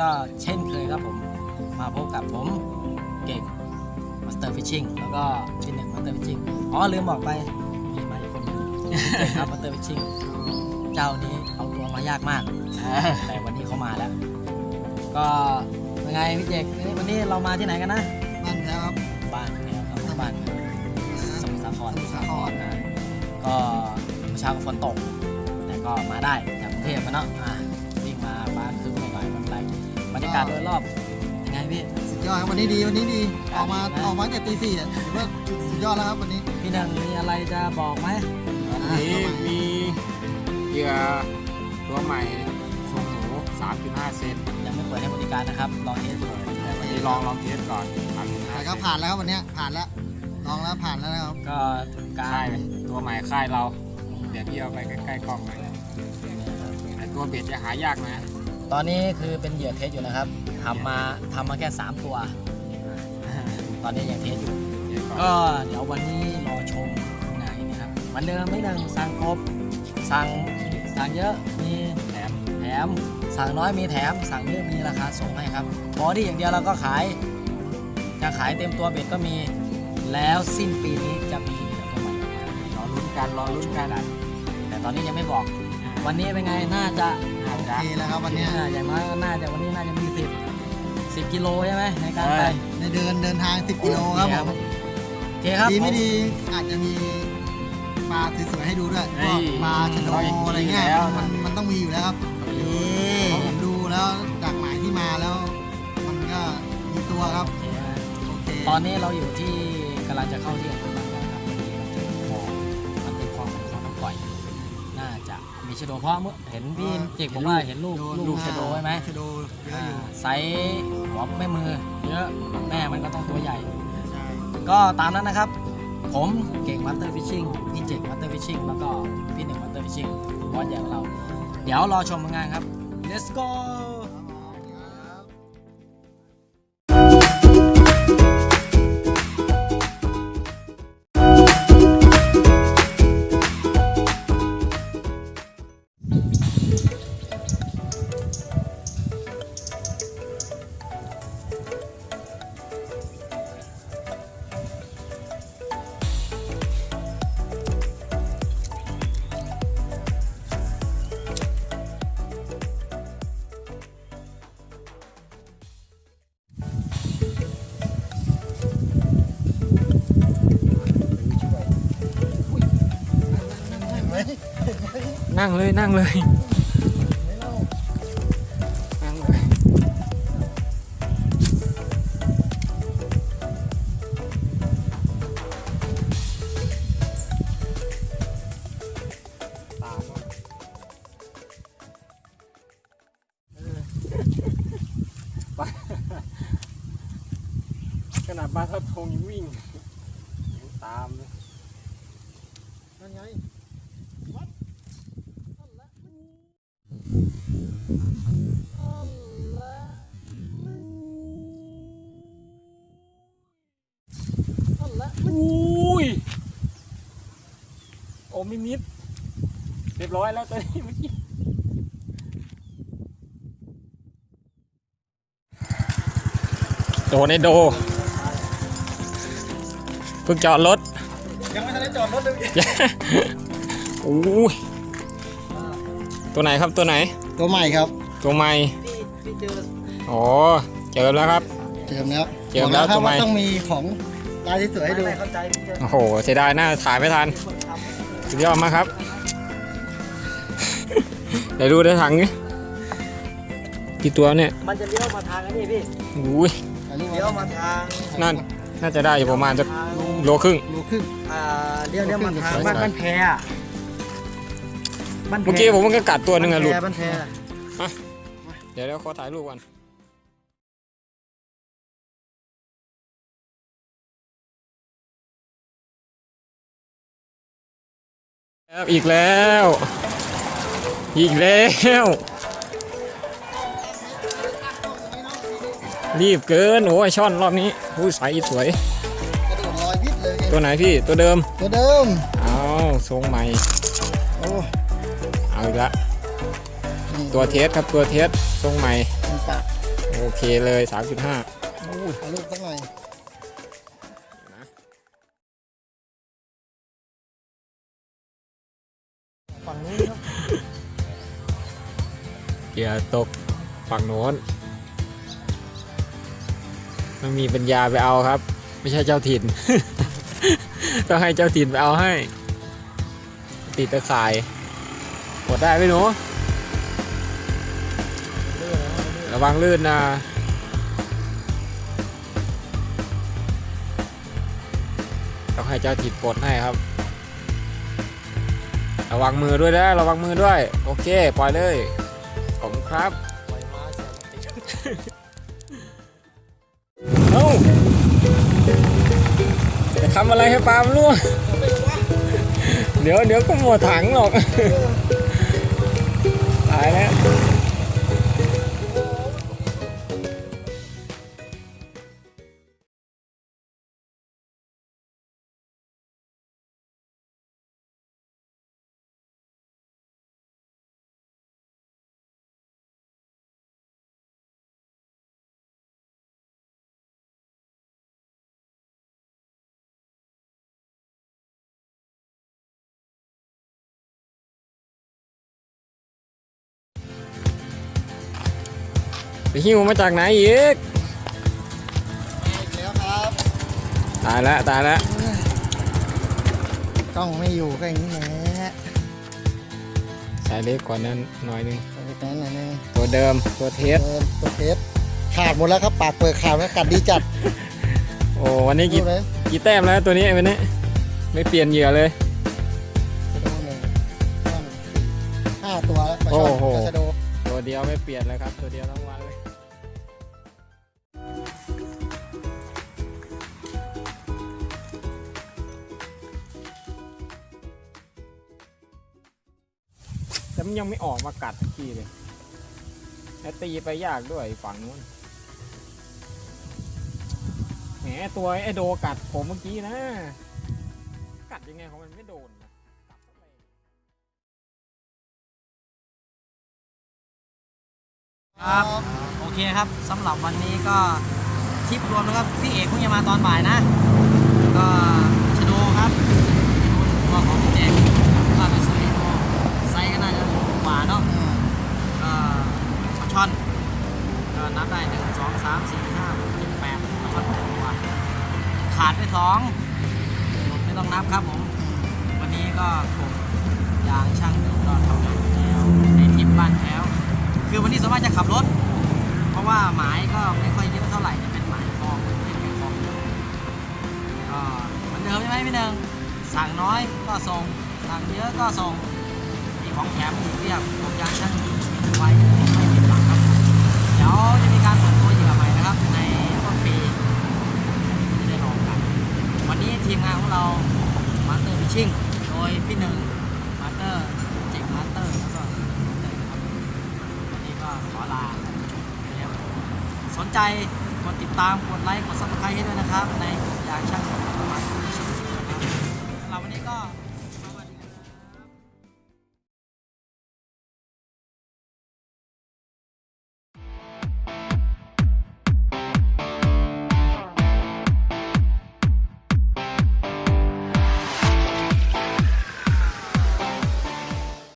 ก็เช่นเคยครับผม มาพบกับผมเก่งมาสเตอร์ฟิชชิ่งแล้วก็ที่หนึ่งมาสเตอร์ฟิชชิ่งอ๋อลืมบอกไปมีมาอีกคนหนึงเก่งครับมาสเตอร์ฟิชชิ่งเจ้านี้เอาตัวมายากมาก แต่วันนี้เขามาแล้ว ก็เป็นไงพี่เจกวันนี้เรามาที่ไหนกันนะ บ้านแล้วครับบ้านแมวครับบ้านสมุทรสาครสมุทรสาครนะก็เมื่อเช้าก็ฝนตก แต่ก็มาได้จากกรุงเทพมาเนาะ กาศโดยรอบยังไงพี่ สุดยอดครับวันนี้ดีวันนี้ดีครัอบอกมาดีนะออกมาเก็บตีสี่อะถือว่าสุดยอดแล้วครับวันนี้ พี่หนึ่งมีอะไรจะบอกไหมวันนี้มีเหยื่อตัวใหม่ทรงหมู3.5 เซนยังไม่เปิดให้บริการนะครับรอเทสก่อนวันนี้ลองลองเทสก่อนแต่3.5ก็ผ่านแล้วครับวันเนี้ยผ่านแล้วลองแล้วผ่านแล้วนะครับก็กาค่ายรตัวใหม่ค่ายเรา เดี๋ยวพี่เอาไปใกล้ๆกล้องหน่อยไอตัวเบ็ดจะหายากนะ ตอนนี้คือเป็นเหยื่อเทสอยู่นะครับทำมาทำมาแค่ 3 ตัว ตอนนี้ยังเทสอยู่ ก็เดี๋ยววันนี้รอชมไงนนะครับเหมันเดิมไม่ดังสั่งครบสั่งสั่งเยอะมีแถมแถมสั่งน้อยมีแถม สั่งเยอะมีราคาส่งให้ครับบอดี้อย่างเดียวเราก็ขายจะขายเต็มตัวเบ็ดก็มีแล้วสิ้นปีนี้จะมีเหลือตัวใหม่ออกมารอลุ้นกันรอลุ้นกันแต่ตอนนี้ยังไม่บอก วันนี้เป็นไง น่าจะน่าโอจะเคแล้วครับวันเนี้ยอ่าอย่างน้อยก็น่าจะวันนี้น่าจะมีสิบสิบกิโลใช่ไหมในการไป ในเดินเดินทาง 10กิโลครับผมโอเคครับดีไม่ผดีอาจจะมีปลาสวยๆให้ดูด้วยพวกปลาชะโดอะไรเงี้ยมันมันต้องมีอยู่แล้วครับนี่เพราะผมดูแล้วจากหมายที่มาแล้ว มันก็มีตัวครับโอเคนะโอเคตอนนี้เราอยู่ที่กำลังจะเข้าที่อำเภอ จะมีชะโดเพราะเมื่อเห็นพี่เจกบอกว่าเห็นลูกลูกชะโดใช่ไหมชะโดเยอะอ่าอยู่ไซส์หัวแม่มือเยอะแม่มันก็ต้องตัวใหญ่ ใช่ก็ตามนั้นนะครับ ผมเก่งมัตเตอร์ฟิชชิ่งพี่เจกมัตเตอร์ฟิชชิ่งแล้วก็พี่หนึ่งมัตเตอร์ฟิชชิ่งวอนใหญ่ของเรา เดี๋ยวรอชมผลงานครับ let's go นั่งเลยนั่งเลย นั่งเลยตามมาเออไปขนาดบ้านทับทงยังวิ่งยังตามเลยนั่นไง โอ้มิมิด เรียบร้อยแล้วตัวนี้เมื่อกี้โดนไอโดเพิ่งจอดรถ ยังไม่ทันได้จอดรถเลยอู้ยตัวไหนครับตัวไหน ตัวใหม่ครับ ตัวใหม่พี่พี่เจออ๋อเจอแล้วครับ เจิมแล้วเจิมแล้วบอกครับตัวใหม่ว่าต้องมีของลายที่สวยให้ดูไม่เข้าใจพี่เจอโอ้โหเสียดายหน้าถ่ายไม่ทันคนทำ สุดยอดมากครับ เดี๋ยวดูในถังนี้กี่ตัวเนี่ย มันจะเลี้ยวมาทางอันนี้พี่อุ้ยถ่ายรูปเลี้ยวมาทางนั่นน่าจะได้อยู่ประมาณจะทางโลครึ่ง โลครึ่งอ่าเลี้ยวเลี้ยวมาทางสวยๆบ้านบ้านแพอะบ้านแพเมื่อกี้ผมมันก็กัดตัวหนึงอะหลุดบ้านแพบ้านแพเดี๋ยวเดี๋ยวขอถ่ายรูปก่อน ครับอีกแล้ว อีกแล้ว รีบเกินโอ้ยช่อนรอบนี้ผู้ใสสวยกระโดดลอยวิดเลยตัวไหนพี่ตัวเดิมตัวเดิมเอาทรงใหม่โอ้เอาอีกละนี่ตัวเทสครับตัวเทสทรงใหม่มันปะเคเลย 3.5ถ่ายรูปสัก ฝั่งนี้ครับเหยื่อตกฝั่งโน้นไม่มีปัญญาไปเอาครับ ไม่ใช่เจ้าถิ่น ต้องให้เจ้าถิ่นไปเอาให้ ติดตะข่ายหมดได้ไหมหนูระวังลื่นนะต้องให้เจ้าถิ่นปลดให้ครับ ระวังมือด้วยนะระวังมือด้วย โอเค ปล่อยเลยผมครับเสียมันติดเอ้าจะทำอะไรให้ปลามันร่วงเดี๋ยวเดี๋ยวก็หมดถังหรอกตายแล้ว ไปหิ้วมาจากไหนอีกอีกแล้วครับตายแล้วตายแล้วกล้องไม่อยู่ก็อย่างนี้แหละสายเล็กกว่านั้นหน่อยหนึงไปกันหน่อยนึงตัวเดิมตัวเทสเดินตัวเทสขาดหมดแล้วครับปากเปิดขาดแล้วกัดดีจัดโอ้วันนี้ดูกี่เลยกี่แต้มแล้วตัวนี้วันนี้ไม่เปลี่ยนเหยื่อเลย ชะโดหนึ่งสองสี่ห้าตัวแล้วปลาช่อนโอ้โห ปลาชะโดตัว เดียวไม่เปลี่ยนเลยครับ ตัวเดียวทั้งวันเลยแต่มันยังไม่ออกมากัดสักทีเลยแล้วตีไปยากด้วยฝั่งนู้นแหมตัวไอ้โดกัดผมเมื่อกี้นะ กัดยังไงของมันไม่โดน ครับโอเคครับสำหรับวันนี้ก็ทริปรวมนะครับพี่เอกเพิ่งจะมาตอนบ่ายนะก็ชะโดครับตัวของพี่แจ็คก็ไปซื้อโดไซส์ก็น่าจะกว่าเนาะก็ช่อนก็นับได้หนึ่งสองสามสี่ห้าหกเจ็ดแปดปลาช่อนแปดตัวขาดไปสองหมดไม่ต้องนับครับผมวันนี้ก็กบยางช่างหนึ่งก็ทำงานแล้วในทริปบ้าน คือวันนี้ส่วนมากจะขับรถ เพราะว่าหมายก็ไม่ค่อยเยอะเท่าไหร่จะเป็นหมายคลองเล่นแค่คลองเดียวก็เหมือนเดิมใช่ไหมพี่หนึ่งสั่งน้อยก็ส่งสั่งเยอะก็ส่งมีของแถมอีกเรียบผมยางช่างไว้ไม่ผิดหวังครับเดี๋ยวจะมีการเปิดตัวเหยื่อใหม่นะครับ ในต้นปีจะได้ลองกัน วันนี้ทีมงานของเรามาสเตอร์ฟิชชิ่งโดยพี่หนึ่งมาสเตอร์ ขอลาแล้วสนใจกดติดตามกดไลค์กดซับสไครต์ให้ด้วยนะครับ ในอยากช่างของประมาณนี้นะครับเราวันนี้ก็